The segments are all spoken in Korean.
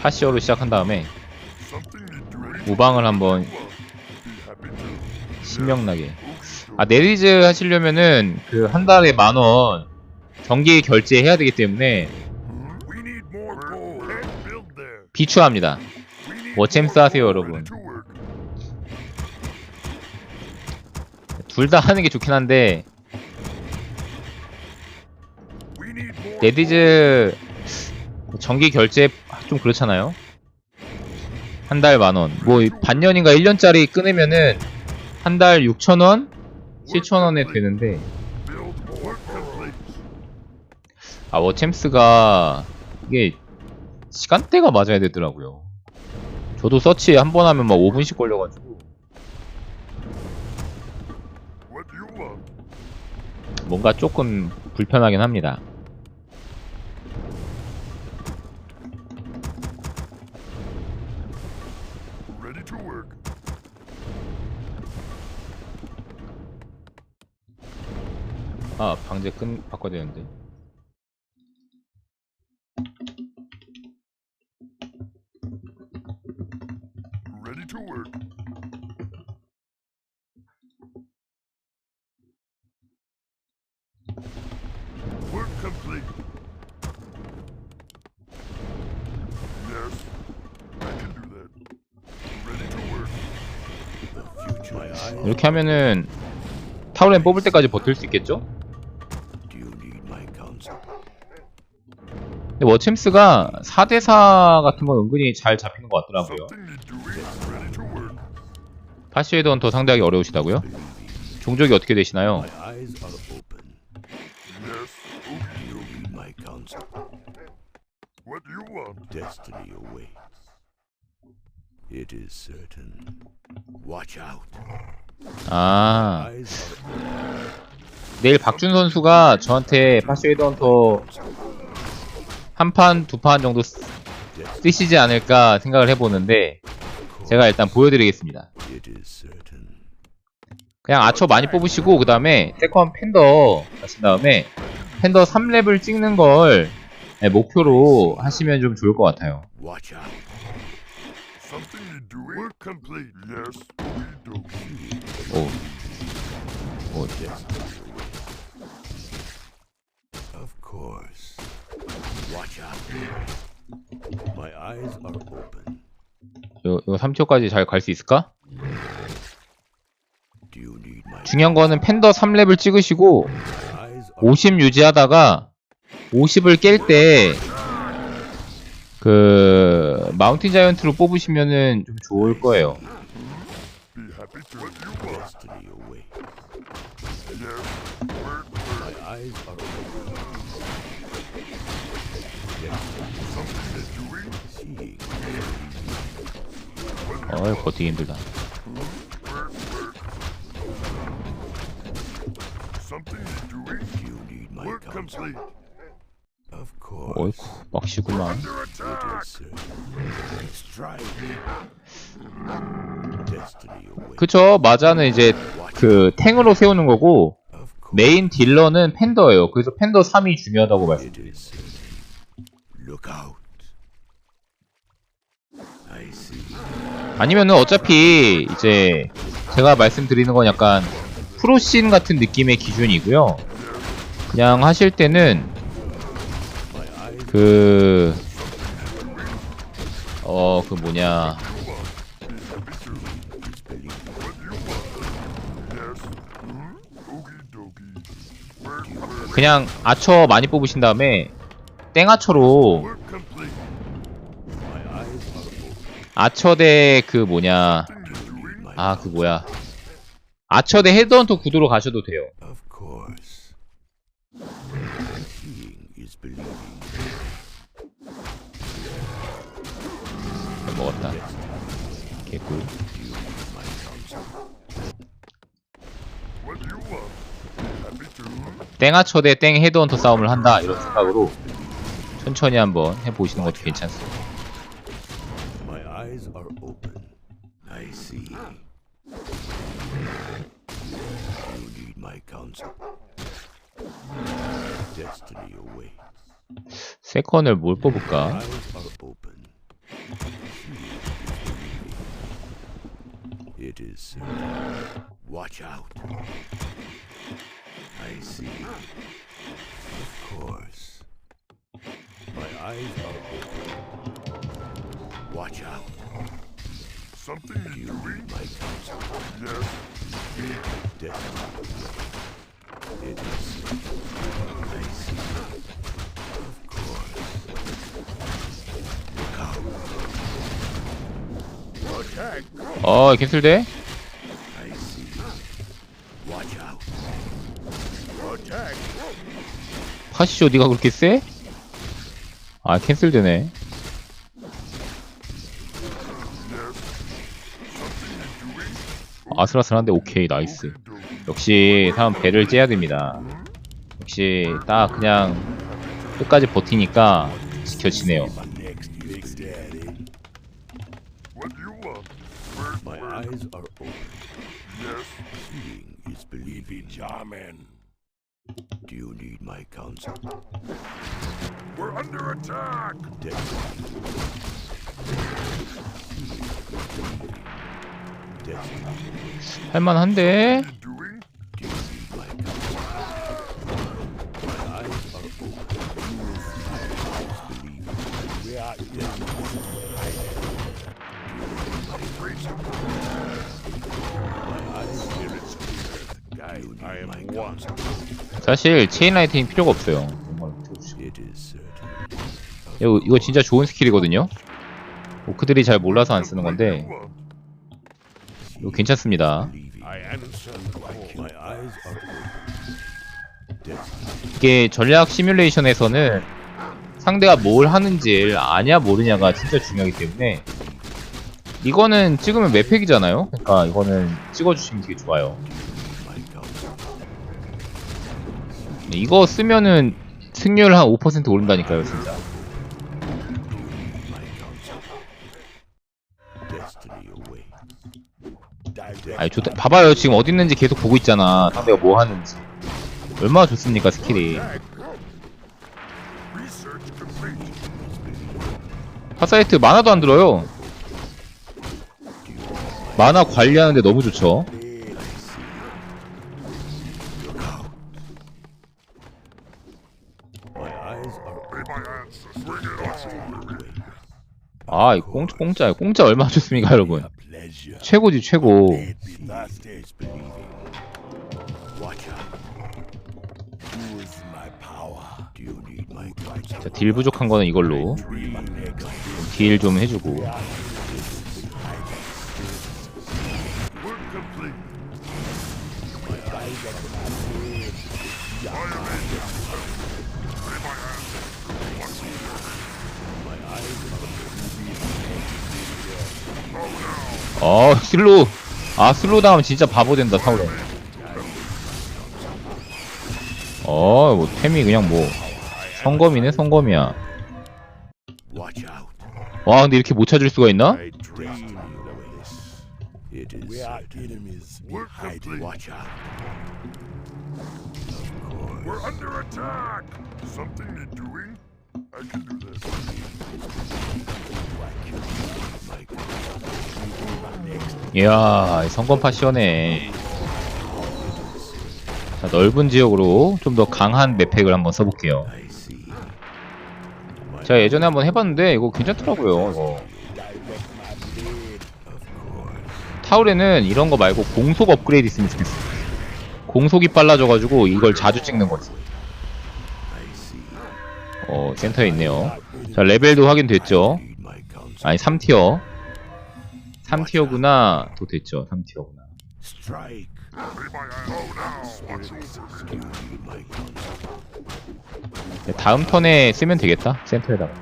파시오로 시작한 다음에? 우방을 한번. 신명나게 아 내리즈 하시려면은 그 한 달에 만원 정기 결제해야 되기 때문에. 비추합니다 워챔스 하세요, 여러분. 둘 다 하는 게 좋긴 한데 내리즈 정기 결제 좀 그렇잖아요 한 달 만원 뭐 반년인가 1년짜리 끊으면은 한 달 6천원 7천원에 되는데. 아 워챔스가 이게 시간대가 맞아야 되더라고요 저도 서치 한 번 하면 막 5분씩 걸려가지고? 뭔가 조금 불편하긴 합니다 아 방제 끈 바꿔야 되는데 이렇게 하면은 타우렌 뽑을 때까지 버틸 수 있겠죠? 근데 워챔스가 4대4 같은 건 은근히 잘 잡히는 것 같더라고요. 파시에드 헌터 상대하기 어려우시다고요? 종족이 어떻게 되시나요? 아 내일 박준 선수가 저한테 파시에드 헌터 한 판, 두 판 정도 쓰- 쓰시지 않을까 생각을 해보는데 제가 일단 보여드리겠습니다. 그냥 아처 많이 뽑으시고 그 다음에 세컨 팬더 하신 다음에 팬더 3렙을 찍는 걸 네, 목표로 하시면 좀 좋을 것 같아요. 오, 오 Of course. Watch out. My eyes are open. 요, 요 3티어까지 잘 갈 수 있을까? Do you need my 중요한 거는 팬더 3렙을 찍으시고 My eyes are 50 유지하다가 50을 깰 때 그 마운틴 자이언트로 뽑으시면은 좀 좋을 거예요. Be happy to. What do you want? destiny awaits. Yes. Work. My eyes are 어이 버티기 힘들다. 어이쿠 awaits. 그쵸 마자는 이제 그 탱으로 세우는 거고. 메인 딜러는 팬더예요. 그래서 팬더 3이 중요하다고 말씀. It is certain. Look out. I see. 아니면은 어차피 이제 제가 말씀드리는 건 약간 프로씬 같은 느낌의 기준이고요. 그냥 하실 때는 그, 어, 그 뭐냐. 그냥 아처 많이 뽑으신 다음에 땡아처로 아처 대 그 뭐냐. 아, 그 뭐야. 아처 대 헤드헌터 구도로 가셔도 돼요. 먹었다. 개꿀. My counsel. What do you want? Be happy to. 땡아처 대 땡 헤드헌터 싸움을 한다. 이런 생각으로 천천히 한번 해보시는 것도 괜찮습니다. 세컨을 뭘 뽑을까? Eyes are open. It is certain. Watch out. I see. Of course. My eyes are open. Watch out. Something Do you're you doing? need my counsel? Yes. Destiny. It is certain. I see. Of course. Look out. Attack. 어 캔슬돼? 파시쇼 니가 그렇게 세? 아 캔슬되네? 아슬아슬한데 오케이 나이스. 역시 사람 배를 째야 됩니다 역시 딱 그냥 끝까지 버티니까 지켜지네요 eyes are open. Yes. Seeing is believing. Charmin. Do you need my counsel? We're under attack. Destiny. Destiny. 할만한데? What 사실 체인 라이팅이 필요가 없어요. 이거, 이거 진짜 좋은 스킬이거든요 오크들이 잘 몰라서 안 쓰는 건데? 이거 괜찮습니다. 이게 전략 시뮬레이션에서는 상대가 뭘 하는지 아냐 모르냐가 진짜 중요하기 때문에 이거는 찍으면 맵팩이잖아요 그러니까 이거는 찍어주시면 되게 좋아요 counsel. 이거 쓰면은 승률 한 5% 오른다니까요 진짜. 아니 좋다 봐봐요 지금 어디 있는지 계속 보고 있잖아 상대가 뭐 하는지 얼마나 좋습니까 스킬이. 파사이트 만화도 안 들어요 만화 관리하는데 너무 좋죠. 아 이거 공짜 공짜예요 공짜 얼마나 좋습니까 여러분. 최고지 최고? 자, 딜 부족한 거는 이걸로 딜 좀 해주고 어 슬로우 아 슬로우 다음 진짜 바보 된다 타우렌 어뭐 템이 그냥 뭐 성검이네 성검이야. 와 근데 이렇게 못 찾을 수가 있나? 이야 이 성검파 시원해 자 넓은 지역으로 좀 더 강한 맵팩을 한번 써볼게요. 제가 예전에 한번 해봤는데 이거 괜찮더라고요 이거 타울에는 이런 거 말고 공속 업그레이드 있으면 좋겠어 공속이 빨라져가지고 이걸 자주 찍는 거지. 어 센터에 있네요 자 레벨도 확인됐죠. 아니 3티어 3티어구나 또 됐죠 3티어구나 Strike. Obey my answers. Oh, now. Watch over me. Need my counsel. 다음 턴에 쓰면 되겠다 센터에다가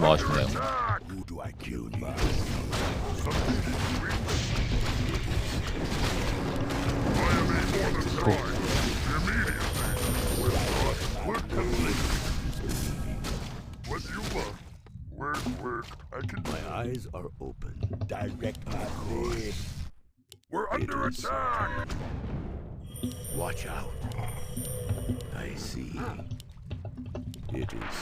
막아주면 돼요 Attack. Eyes are open. Direct my blade. We're under attack. Watch out. I see. Ah. It is.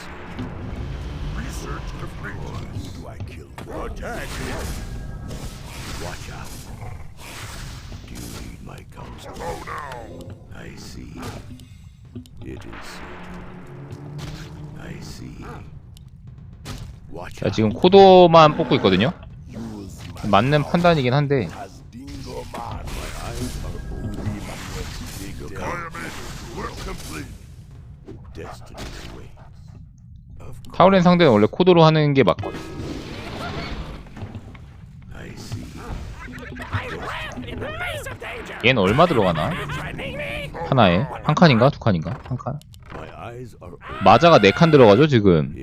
Research complete. Who do I kill? Attack! Watch out. Do you need my counsel? Oh no. I see. It is. I see. Ah. 자. 지금 코도만 뽑고 있거든요 맞는 판단이긴 한데 타우렌 상대는 원래 코도로 하는 게 맞거든. 얘는 얼마 들어가나? 하나에? 한 칸인가? 두 칸인가? 한 칸? 마자가 네 칸 들어가죠 지금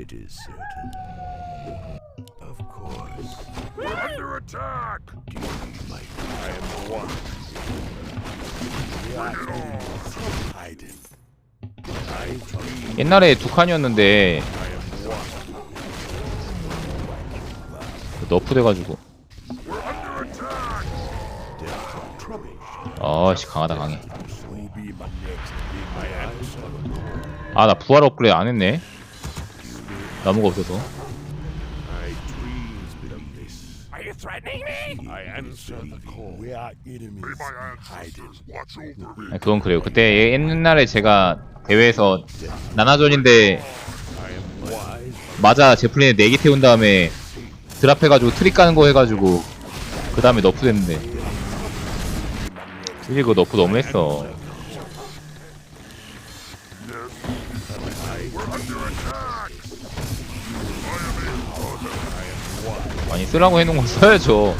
attack. My am one. 옛날에 두 칸이었는데. 너프 돼가지고. 아씨 강하다 강해. 아 나 부활 업그레이드 안 했네 나무가 없어서 My dreams believe this. Are you threatening me? I answer the call. We are enemies May my ancestors watch over me. 그건 그래요 그때 옛날에 제가 대회에서 나나전인데 마자 제플린에 4개 태운 다음에 드랍 해가지고 트릭 가는 거 해가지고 그 다음에 너프 됐는데 솔직히 그거 너프 너무 했어 쓰라고 해놓은 거 써야죠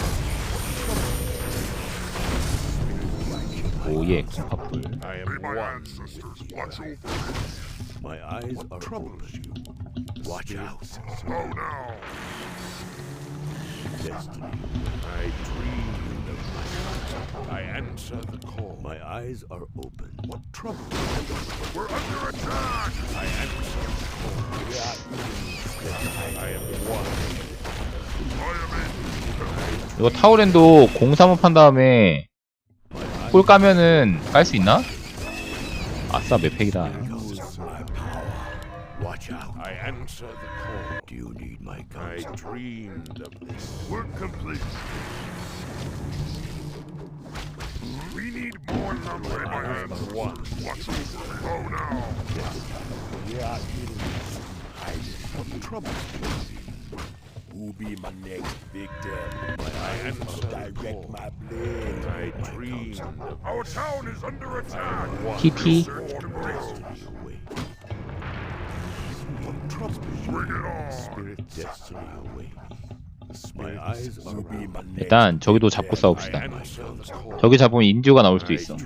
오예 콩파풀 I am one. My eyes are troubles you. Watch out. Oh no. Destiny. I dreamed of my I answer the call. My eyes are open. What trouble? We're under attack. I answer the call. We are enemies. I am one. 이거 타우렌도 035판 다음에 꿀 까면은 깔 수 있나? 아싸 맵팩이다 Who be my next victim? My eyes are direct my blade. I dreamed of Our town is under attack. TP 일단 저기도 잡고 싸웁시다. 저기 잡으면 인듀가 나올 수도 있어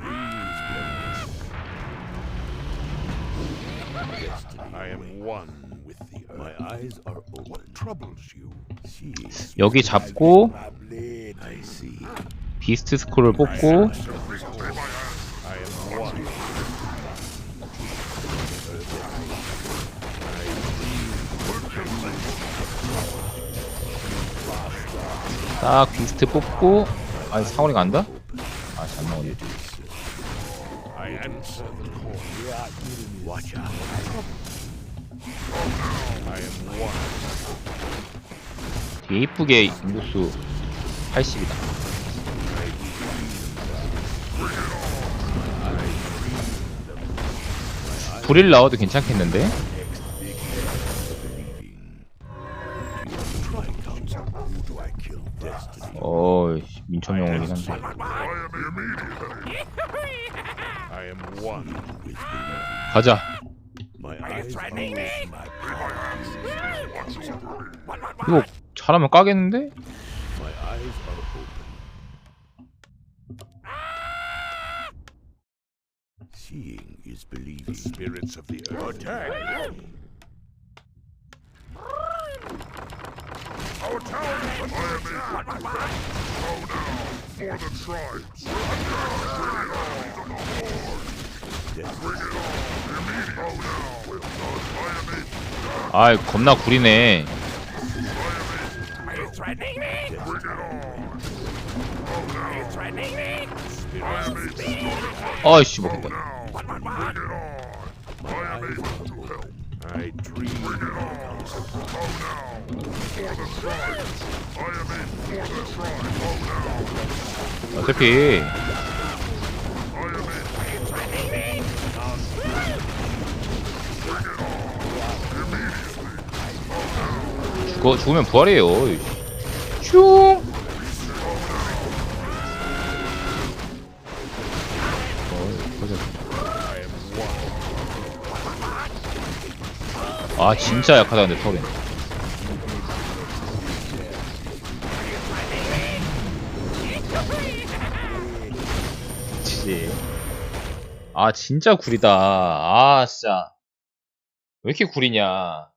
여기 잡고. 비스트 스콜을 뽑고. 딱 비스트 뽑고 아니 사거리 간다? 아잘 나오네 되게 이쁘게 인구수 80이다 불일 나와도 괜찮겠는데? 어이 민초명이긴 한데. 가자 이거? 잘하면 까겠는데? My eyes are open. Seeing is believing. spirits of the earth. Attack! Our town is under attack. Oh no. For the tribes. Bring it on. Bring it on. Immediate. Oh no. I am able. 아이 겁나 구리네 threatening me? Bring it on. Are you threatening me? I am able to help. 아이씨 Go 먹겠다. What, what, Bring what? it on. I am able to help. I dream Bring it on. Go now. For the tribes. I am in for the tribes. Go now. 어차피. 죽어 죽으면 부활해요. 슝. 아 진짜 약하다 근데 털이. 그치. 아 진짜 구리다. 아 진짜 왜 이렇게 구리냐.